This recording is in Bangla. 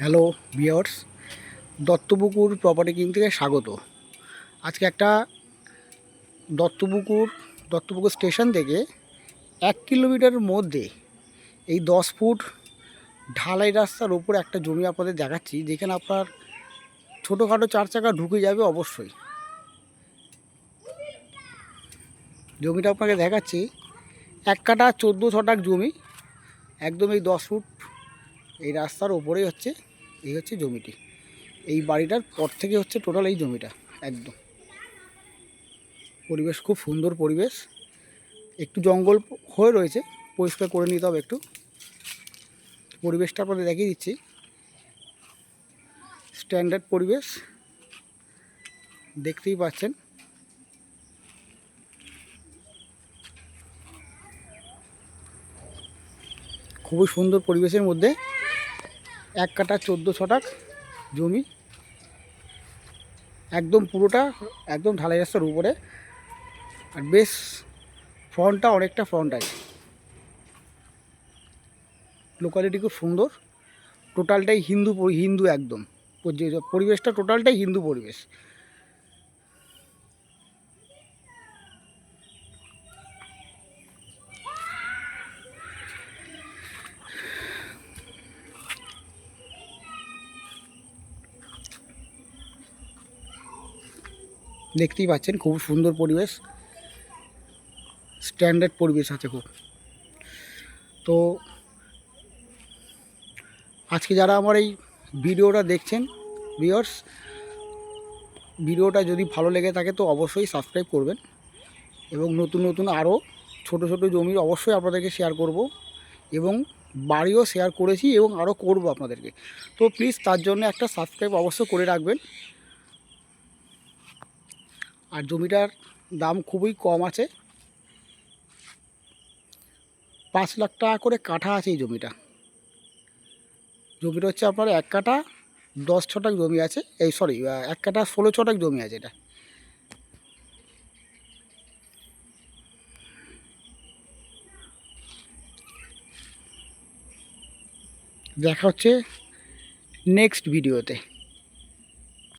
Hello viewers Duttapukur property king থেকে স্বাগত। আজকে একটা দত্তপুকুর দত্তপুকুর স্টেশন থেকে এক কিলোমিটার মধ্যে এই দশ ফুট ঢালাই রাস্তার ওপর একটা জমি আপনাদের দেখাচ্ছি, যেখানে আপনার ছোটোখাটো চার চাকা ঢুকে যাবে অবশ্যই। জমিটা আপনাকে দেখাচ্ছি, এক কাটা চোদ্দ ছটাক জমি, একদম এই দশ ফুট এই রাস্তার ওপরেই হচ্ছে, এই হচ্ছে জমিটি। এই বাড়িটার পর থেকে হচ্ছে টোটাল এই জমিটা, একদম। পরিবেশ খুব সুন্দর পরিবেশ। একটু জঙ্গল হয়ে রয়েছে, পরিষ্কার করে নিতে হবে একটু। পরিবেশটা আপনাদের দেখিয়ে দিচ্ছি। স্ট্যান্ডার্ড পরিবেশ, দেখতেই পাচ্ছেন। খুবই সুন্দর পরিবেশের মধ্যে এক কাটা চোদ্দ ছটাক জমি। একদম পুরোটা, একদম ঢালাই রাস্তার উপরে। আর বেশ, ফ্রন্টটা অনেকটা ফ্রন্ট আছে। লোকালিটি খুব সুন্দর। টোটালটাই হিন্দু হিন্দু একদম। পরিবেশটা টোটালটাই হিন্দু পরিবেশ। দেখতেই পাচ্ছেন, খুব সুন্দর পরিবেশ। স্ট্যান্ডার্ড পরিবেশ আছে খুব। তো আজকে যারা আমার এই ভিডিওটা দেখছেন ভিওর্স ভিডিওটা যদি ভালো লেগে থাকে তো অবশ্যই সাবস্ক্রাইব করবেন এবং নতুন নতুন আরও ছোট ছোট জমির অবশ্যই আপনাদেরকে শেয়ার করব এবং বাড়িও শেয়ার করেছি এবং আরও করব আপনাদেরকে। তো প্লিজ তার জন্য একটা সাবস্ক্রাইব অবশ্যই করে রাখবেন। আর জমিটার দাম খুবই কম আছে। পাঁচ লাখ টাকা করে কাঠা আছে এই জমিটা। জমিটা হচ্ছে আপনার এক কাঠা দশ ছটাক জমি আছে। এই সরি এক কাঠা ষোলো ছটাক জমি আছে এটা। দেখা হচ্ছে নেক্সট ভিডিওতে